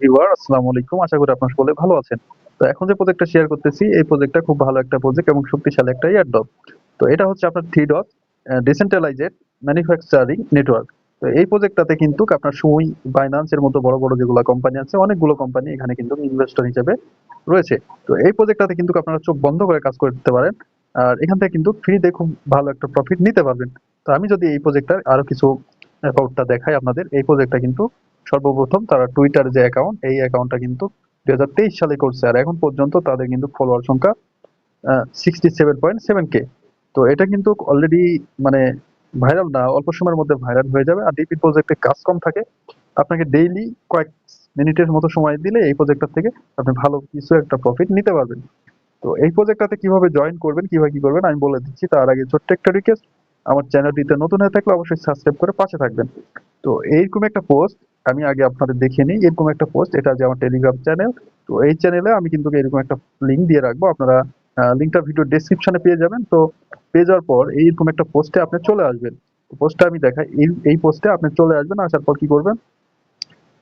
Viewer, আসসালামু আলাইকুম। আশা করি আপনার সকলে ভালো আছেন। তো এখন যে প্রজেক্টটা শেয়ার করতেছি, এই প্রজেক্টটা খুব ভালো একটা প্রজেক্ট এবং শক্তিশালী একটা তো এটা হচ্ছে আপনার three dot decentralised manufacturing network তো এই প্রজেক্টটাতে কিন্তু আপনার সুই বাইন্যান্স এর মতো বড় বড় যেগুলো কোম্পানি আছে, অনেকগুলো কোম্পানি এখানে কিন্তু ইনভেস্টর হিসেবে রয়েছে। তো এই প্রজেক্টটাতে কিন্তু আপনারা চোখ বন্ধ করে কাজ করতে পারেন, আর এখান থেকে কিন্তু ফ্রিতে খুব ভালো একটা প্রফিট নিতে পারবেন। তো আমি যদি এই প্রজেক্টটার আরও কিছু অ্যাকাউন্টটা দেখাই আপনাদের, এই প্রজেক্টটা কিন্তু সর্বপ্রথম তারা টুইটার যে অ্যাকাউন্ট এই অ্যাকাউন্টটা কিন্তু দুই হাজার তেইশ সালে করছে। আর এখন পর্যন্ত তাদের কিন্তু ফলোয়ার সংখ্যা sixty seven point seven K তো এটা কিন্তু অলরেডি মানে ভাইরাল না, অল্প সময়ের মধ্যে ভাইরাল হয়ে যাবে। আর ডিপি প্রজেক্টে কাজ কম থাকে। আপনাকে ডেইলি কয়েক মিনিটের মতো সময় দিলে এই প্রজেক্টটা থেকে আপনি ভালো কিছু একটা প্রফিট নিতে পারবেন। তো এই প্রজেক্টটাতে কীভাবে জয়েন করবেন, কীভাবে কি করবেন, আমি বলে দিচ্ছি। তার আগে ছোট্ট একটা রিকোয়েস্ট আমার চ্যানেলটিতে নতুন হয়ে থাকলে অবশ্যই সাবস্ক্রাইব করে পাশে থাকবেন। তো এইরকম একটা পোস্ট আমি আগে আপনাদের দেখিয়ে নিই, এরকম একটা পোস্ট এটা যে আমার টেলিগ্রাম চ্যানেল তো এই চ্যানেলে আমি কিন্তু এরকম একটা লিঙ্ক দিয়ে রাখব, আপনারা লিঙ্কটা ভিডিও ডেসক্রিপশনে পেয়ে যাবেন, তো পেয়ে যাওয়ার পর এইরকম একটা পোস্টে আপনি চলে আসবেন পোস্টটা আমি দেখাই এই এই পোস্টে আপনি চলে আসবেন, আসার পর কি করবেন,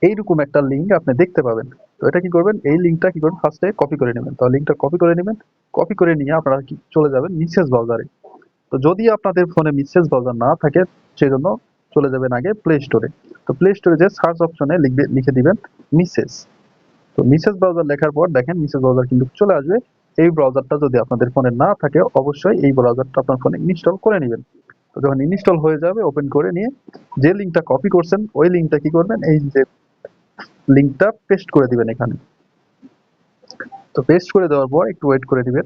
এইরকম একটা লিঙ্ক আপনি দেখতে পাবেন, তো এটা কি করবেন, এই লিঙ্কটা কি করবেন ফার্স্টে কপি করে নেবেন, তো লিঙ্কটা কপি করে নেবেন কপি করে নিয়ে আপনারা চলে যাবেন মিসেস ব্রাউজারে তো যদি আপনাদের ফোনে মিসেস ব্রাউজার না থাকে, সেজন্য চলে যাবেন আগে প্লে স্টোরে তো প্লে স্টোরে যে সার্চ অপশনে লিখবে, লিখে দিবেন মিসেস তো মিসেস ব্রাউজার লেখার পর দেখেন মিসেস ব্রাউজার কিন্তু চলে আসবে। এই ব্রাউজারটা যদি আপনাদের ফোনে না থাকে, অবশ্যই এই ব্রাউজারটা আপনার ফোনে ইনস্টল করে নেবেন। তো যখন ইনস্টল হয়ে যাবে ওপেন করে নিয়ে যে লিঙ্কটা কপি করছেন, ওই লিঙ্কটা কি করবেন? এই যে লিঙ্কটা পেস্ট করে দিবেন এখানে। তো পেস্ট করে দেওয়ার পর একটু ওয়েট করে দিবেন।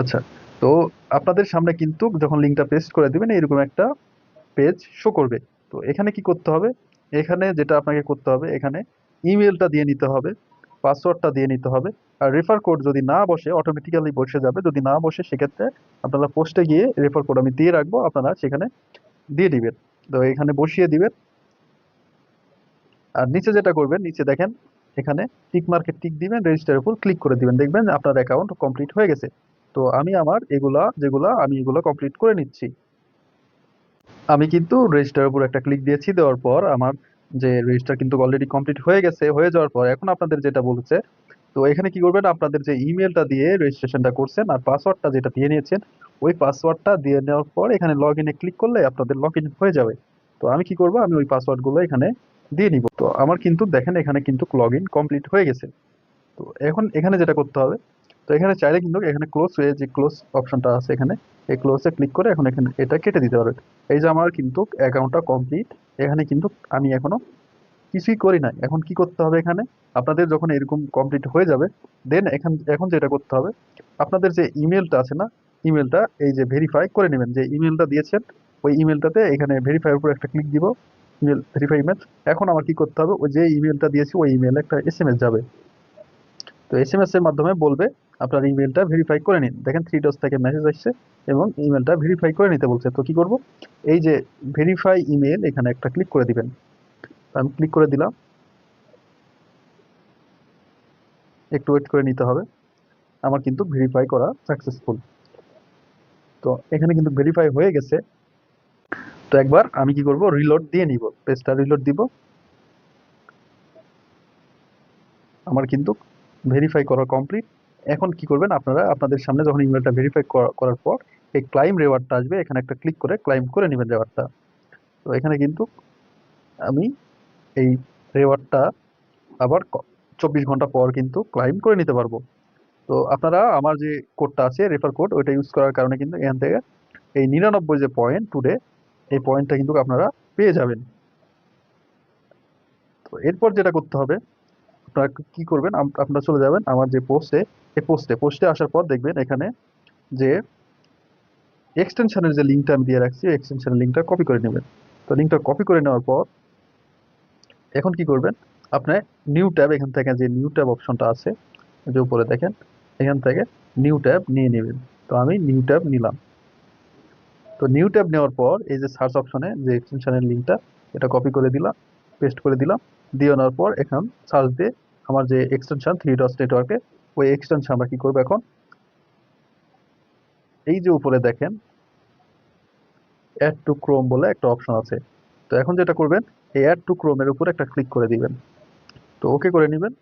আচ্ছা। তো আপনাদের সামনে কিন্তু যখন লিঙ্কটা পেস্ট করে দিবেন এরকম একটা পেজ শো করবে। তো এখানে কি করতে হবে? এখানে যেটা আপনাকে করতে হবে, এখানে ইমেলটা দিয়ে নিতে হবে পাসওয়ার্ডটা দিয়ে নিতে হবে। আর রেফার কোড যদি না বসে অটোমেটিক্যালি বসে যাবে। যদি না বসে, সেক্ষেত্রে আপনারা পোস্টে গিয়ে রেফার কোড আমি দিয়ে রাখব, আপনারা সেখানে দিয়ে দিবেন। তো এখানে বসিয়ে দিবেন। আর নিচে যেটা করবেন, নিচে দেখেন, এখানে টিক মার্কেট টিক দিবেন রেজিস্টার উপর ক্লিক করে দিবেন। দেখবেন আপনার অ্যাকাউন্ট কমপ্লিট হয়ে গেছে। তো আমি আমার এগুলা, যেগুলা আমি এগুলো কমপ্লিট করে নিচ্ছি। আমি কিন্তু রেজিস্টার উপর একটা ক্লিক দিয়েছি, দেওয়ার পর আমার যে রেজিস্টার কিন্তু অলরেডি কমপ্লিট হয়ে গেছে, হয়ে যাওয়ার পর এখন আপনাদের যেটা বলছে, তো এখানে কি করবেন, আপনাদের যে ইমেলটা দিয়ে রেজিস্ট্রেশনটা করছেন আর পাসওয়ার্ডটা যেটা দিয়ে নিয়েছেন, ওই পাসওয়ার্ডটা দিয়ে নেওয়ার পর এখানে লগ ইনে ক্লিক করলে আপনাদের লগ ইন হয়ে যাবে। তো আমি কি করব, আমি ওই পাসওয়ার্ডগুলো এখানে দিয়ে নিব। তো আমার কিন্তু দেখেন, এখানে কিন্তু লগ ইন কমপ্লিট হয়ে গেছে। তো এখন এখানে যেটা করতে হবে তো এখানে চাইলে কিন্তু এখানে ক্লোজ হয়ে যে ক্লোজ অপশনটা আছে এখানে, এই ক্লোজে ক্লিক করে এখন এখানে এটা কেটে দিতে পারবেন এই যে আমার কিন্তু অ্যাকাউন্টটা কমপ্লিট এখানে কিন্তু আমি এখনও কিছুই করি নাই। এখন কি করতে হবে এখানে? আপনাদের যখন এরকম কমপ্লিট হয়ে যাবে দেন এখান, এখন যেটা করতে হবে, আপনাদের যে ইমেলটা আছে না ইমেলটা এই যে ভেরিফাই করে নেবেন। যে ইমেলটা দিয়েছেন, ওই ইমেলটাতে এখানে ভেরিফাই উপর একটা ক্লিক দিব ইমেল ভেরিফাই ইমেল এখন আমার কি করতে হবে? ওই যে ইমেলটা দিয়েছি, ওই ইমেলে একটা এস যাবে। তো এস এর মাধ্যমে বলবে আপনার ইমেলটা ভেরিফাই করে নিন। দেখেন থ্রি ডস থেকে মেসেজ আসছে এবং ইমেলটা ভেরিফাই করে নিতে বলছে। তো কি করব? এই যে ভেরিফাই ইমেল এখানে একটা ক্লিক করে দিবেন। আমি ক্লিক করে দিলাম। একটু ওয়েট করে নিতে হবে। আমার কিন্তু ভেরিফাই করা সাকসেসফুল তো এখানে কিন্তু ভেরিফাই হয়ে গেছে। তো একবার আমি কি করব? রিলোড দিয়ে নিব। পেজটা রিলোড দিব। আমার কিন্তু ভেরিফাই করা কমপ্লিট এখন কি করবেন আপনারা, আপনাদের সামনে যখন ইমেলটা ভেরিফাই করার পর এই ক্লাইম রেওয়ার্ডটা আসবে, এখানে একটা ক্লিক করে ক্লাইম করে নেবেন রেওয়ার্ডটা তো এখানে কিন্তু আমি এই রেওয়ার্ডটা আবার চব্বিশ ঘণ্টা পর কিন্তু ক্লাইম করে নিতে পারব। তো আপনারা আমার যে কোডটা আছে রেফার কোড ওইটা ইউজ করার কারণে কিন্তু এখান থেকে এই নিরানব্বই যে পয়েন্ট টুডে এই পয়েন্টটা কিন্তু আপনারা পেয়ে যাবেন। তো এরপর যেটা করতে হবে আপনারা কি করবেন? আপনারা চলে যাবেন আমার যে পোস্টে এই পোস্টে পোস্টে আসার পর দেখবেন এখানে যে এক্সটেনশনের যে লিঙ্কটা আমি দিয়ে রাখছি এক্সটেনশনের লিঙ্কটা কপি করে নেবেন। তো লিঙ্কটা কপি করে নেওয়ার পর এখন কি করবেন? আপনি নিউ ট্যাব এখান থেকে যে নিউ ট্যাব অপশনটা আছে যে উপরে দেখেন, এখান থেকে নিউ ট্যাব নিয়ে নেবেন। তো আমি নিউ ট্যাব নিলাম। তো নিউ ট্যাব নেওয়ার পর এই যে সার্চ অপশনে যে এক্সটেনশনের লিঙ্কটা এটা কপি করে দিলাম পেস্ট করে দিলাম। দিয়ে নেওয়ার পর এখন সার্চ দিয়ে আমার যে এক্সটেনশন থ্রি ডস নেটওয়ার্কে ওই এক্সটেনশন আমরা কী করব এখন? এই যে উপরে দেখেন অ্যাড টু ক্রোম বলে একটা অপশন আছে। তো এখন যেটা করবেন, এই অ্যাড টু ক্রোমের উপর একটা ক্লিক করে দিবেন। তো ওকে করে নেবেন।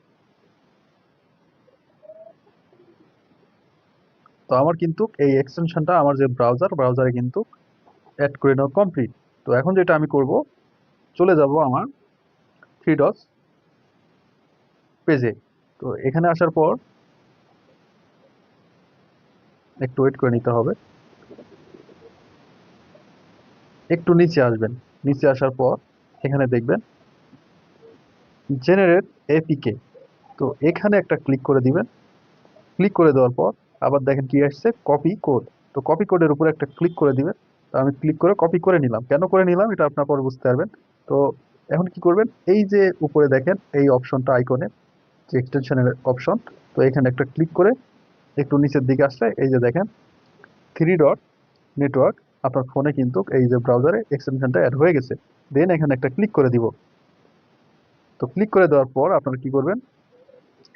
তো আমার কিন্তু এই এক্সটেনশনটা আমার যে ব্রাউজার ব্রাউজারে কিন্তু অ্যাড করে নেওয়া কমপ্লিট তো এখন যেটা আমি করব, চলে যাব আমার থ্রি ডস পেজে তো এখানে আসার পর একটু ওয়েট করে নিতে হবে। একটু নিচে আসবেন। নিচে আসার পর এখানে দেখবেন জেনারেট এপিকে তো এখানে একটা ক্লিক করে দিবেন। ক্লিক করে দেওয়ার পর আবার দেখেন কি আসছে কপি কোড তো কপি কোডের উপর একটা ক্লিক করে দিবেন। তো আমি ক্লিক করে কপি করে নিলাম। কেন করে নিলাম? এটা আপনার পর বুঝতে পারবেন। তো এখন কি করবেন? এই যে উপরে দেখেন, এই অপশনটা আইকনে যে এক্সটেনশনের অপশন তো এখানে একটা ক্লিক করে একটু নিচের দিকে আসলে, এই যে দেখেন থ্রি ডট নেটওয়ার্ক আপনার ফোনে কিন্তু এই যে ব্রাউজারে এক্সটেনশনটা অ্যাড হয়ে গেছে। দেন এখানে একটা ক্লিক করে দিব। তো ক্লিক করে দেওয়ার পর আপনারা কি করবেন?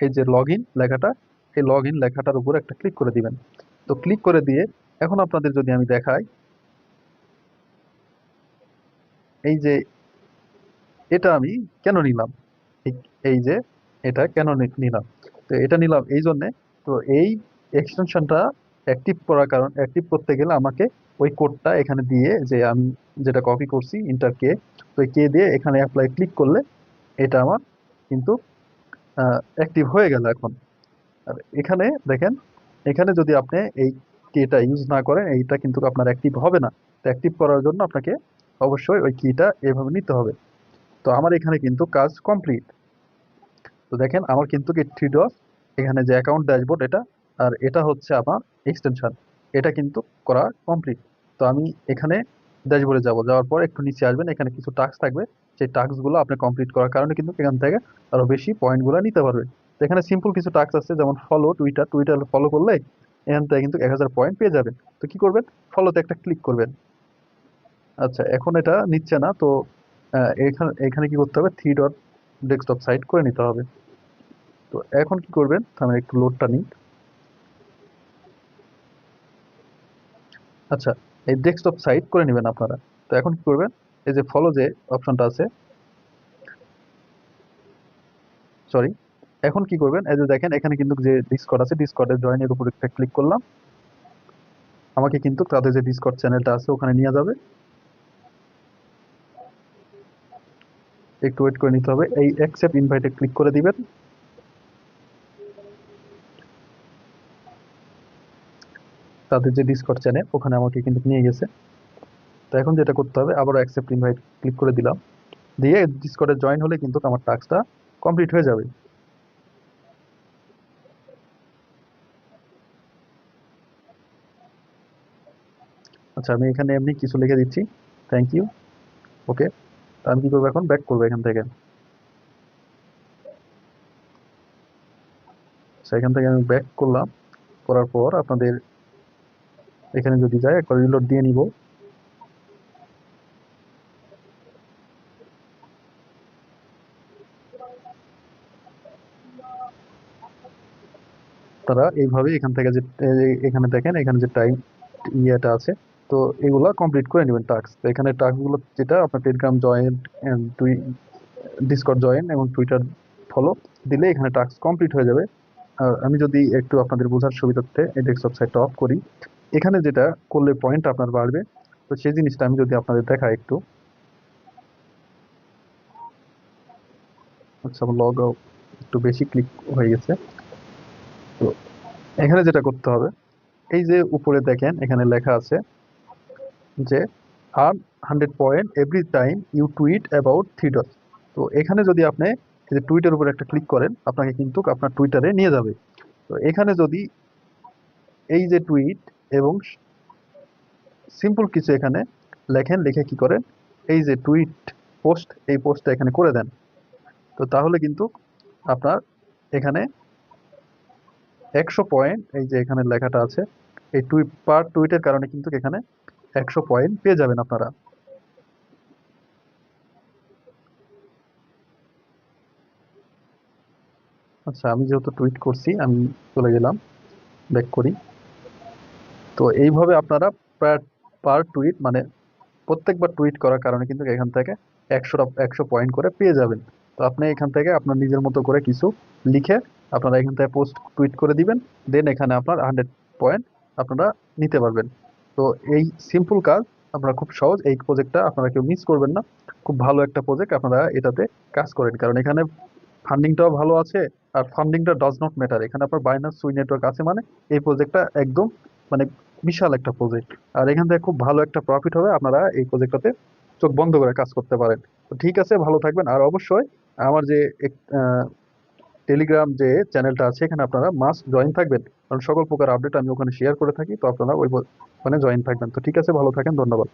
এই যে লগ লেখাটা, এই লগ লেখাটার উপর একটা ক্লিক করে দিবেন। তো ক্লিক করে দিয়ে এখন আপনাদের যদি আমি দেখাই, এই যে এটা আমি কেন নিলাম? এই- যে এটা কেন নিলাম? তো এটা নিলাম এই জন্যে, তো এই এক্সটেনশনটা অ্যাক্টিভ করার কারণ অ্যাক্টিভ করতে গেলে আমাকে ওই কোডটা এখানে দিয়ে যে আমি যেটা কপি করছি ইন্টার কে, তো কে দিয়ে এখানে অ্যাপ্লাই ক্লিক করলে এটা আমার কিন্তু অ্যাক্টিভ হয়ে গেল এখন। আর এখানে দেখেন, এখানে যদি আপনি এই কেটা ইউজ না করেন, এইটা কিন্তু আপনার অ্যাক্টিভ হবে না। তো অ্যাক্টিভ করার জন্য আপনাকে অবশ্যই ওই কিটা এভাবে নিতে হবে। তো আমার এখানে কিন্তু কাজ কমপ্লিট তো দেখেন, আমার কিন্তু কি থ্রি ডস এখানে যে অ্যাকাউন্ট ড্যাশবোর্ড এটা, আর এটা হচ্ছে আমার এক্সটেনশন এটা কিন্তু করা কমপ্লিট তো আমি এখানে ড্যাশবোর্ডে যাব, যাওয়ার পর একটু নিচে আসবেন, এখানে কিছু টাস্ক থাকবে, সেই টাস্কগুলো আপনি কমপ্লিট করার কারণে কিন্তু এখান থেকে আরও বেশি পয়েন্টগুলো নিতে পারবেন। তো এখানে সিম্পল কিছু টাস্ক আছে, যেমন ফলো টুইটার টুইটার ফলো করলে এখান থেকে কিন্তু এক হাজার পয়েন্ট পেয়ে যাবেন। তো কি করবেন? ফলোতে একটা ক্লিক করবেন। আচ্ছা এখন এটা নিচ্ছে না, তো এখানে এখানে কি করতে হবে? থ্রি ডট ডেস্কটপ সাইট করে নিতে হবে। তো এখন কি করবেন? আমি একটু লোডটা নিই আচ্ছা এই ডেস্কটপ সাইট করে নেবেন আপনারা। তো এখন কি করবেন? এই যে ফলো যে অপশনটা আছে সরি এখন কি করবেন? এই যে দেখেন, এখানে কিন্তু যে ডিসকর্ড আছে ডিসকর্ডের জয়েনের উপর একটা ক্লিক করলাম। আমাকে কিন্তু তাদের যে ডিসকর্ড চ্যানেলটা আছে, ওখানে নিয়ে যাবে। একটু ওয়েট করে নিতে হবে। এই অ্যাকসেপ্ট ইনভাইটে ক্লিক করে দিবেন। তাদের যে ডিসকর্ড চ্যানেল ওখানে আমাকে কিন্তু নিয়ে গেছে। তো এখন যেটা করতে হবে, আবারও অ্যাকসেপ্ট ইনভাইট ক্লিক করে দিলাম। দিয়ে ডিসকর্ডে জয়েন হলে কিন্তু আমার টাস্কটা কমপ্লিট হয়ে যাবে। আচ্ছা আমি এখানে এমনি কিছু লিখে দিচ্ছি। থ্যাংক ইউ ওকে আমি কি করব এখন? ব্যাক করব এখান থেকে। এখান থেকে আমি ব্যাক করলাম। করার পর আপনাদের এখানে যদি যাই একবার রিলোড দিয়ে নিব। তারা এইভাবে এখান থেকে যে এখানে দেখেন, এখানে যে টাইম ইয়েটা আছে তো এগুলা কমপ্লিট করে নেবেন টাস্ক তো এখানে টাস্কগুলো যেটা, আপনার টেলিগ্রাম জয়েন টুই ডিসকর্ড জয়েন এবং টুইটার ফলো দিলে এখানে টাস্ক কমপ্লিট হয়ে যাবে। আর আমি যদি একটু আপনাদের বোঝার সুবিধার্থে এই ডেস্কটপ সাইটটা অফ করি, এখানে যেটা করলে পয়েন্ট আপনার বাড়বে, তো সেই জিনিসটা আমি যদি আপনাদের দেখাই একটু। আচ্ছা আমার লগ একটু বেশি ক্লিক হয়ে গেছে। তো এখানে যেটা করতে হবে, এই যে উপরে দেখেন, এখানে লেখা আছে যে earn hundred point every time you tweet about Threads তো এখানে যদি আপনি যে টুইটের উপর একটা ক্লিক করেন, আপনাকে কিন্তু আপনার টুইটারে নিয়ে যাবে। তো এখানে যদি এই যে টুইট এবং সিম্পল কিছু এখানে লেখেন, লিখে কি করেন? এই যে টুইট পোস্ট এই পোস্টটা এখানে করে দেন। তো তাহলে কিন্তু আপনার এখানে একশো পয়েন্ট এই যে এখানে লেখাটা আছে, এই টুইট পার টুইটের কারণে কিন্তু এখানে একশো পয়েন্ট পেয়ে যাবেন আপনারা। আচ্ছা আমি যেহেতু টুইট করছি, আমি চলে গেলাম, ব্যাক করি। তো এইভাবে আপনারা পার টুইট মানে প্রত্যেকবার টুইট করার কারণে কিন্তু এখান থেকে একশোটা একশো পয়েন্ট করে পেয়ে যাবেন। তো আপনি এখান থেকে আপনার নিজের মতো করে কিছু লিখে আপনারা এখান থেকে পোস্ট টুইট করে দিবেন, দেন এখানে আপনার হান্ড্রেড পয়েন্ট আপনারা নিতে পারবেন। তো এই সিম্পল কাজ আপনারা খুব সহজ এই প্রজেক্টটা আপনারা কেউ মিস করবেন না। খুব ভালো একটা প্রজেক্ট আপনারা এটাতে কাজ করেন। কারণ এখানে ফান্ডিংটাও ভালো আছে আর ফান্ডিংটা ডাজ নট ম্যাটার এখানে আপনার বাইনান্স সুই নেটওয়ার্ক আছে মানে এই প্রজেক্টটা একদম মানে বিশাল একটা প্রজেক্ট আর এখান থেকে খুব ভালো একটা প্রফিট হবে আপনারা এই প্রজেক্টটাতে চোখ বন্ধ করে কাজ করতে পারেন। তো ঠিক আছে, ভালো থাকবেন। আর অবশ্যই আমার যে টেলিগ্রাম যে চ্যানেলটা আছে, এখানে আপনারা মাস্ট জয়েন থাকবেন। কারণ সকল প্রকার আপডেট আমি ওখানে শেয়ার করে থাকি, তো আপনারা ওই ওখানে জয়েন থাকবেন। তো ঠিক আছে, ভালো থাকেন, ধন্যবাদ।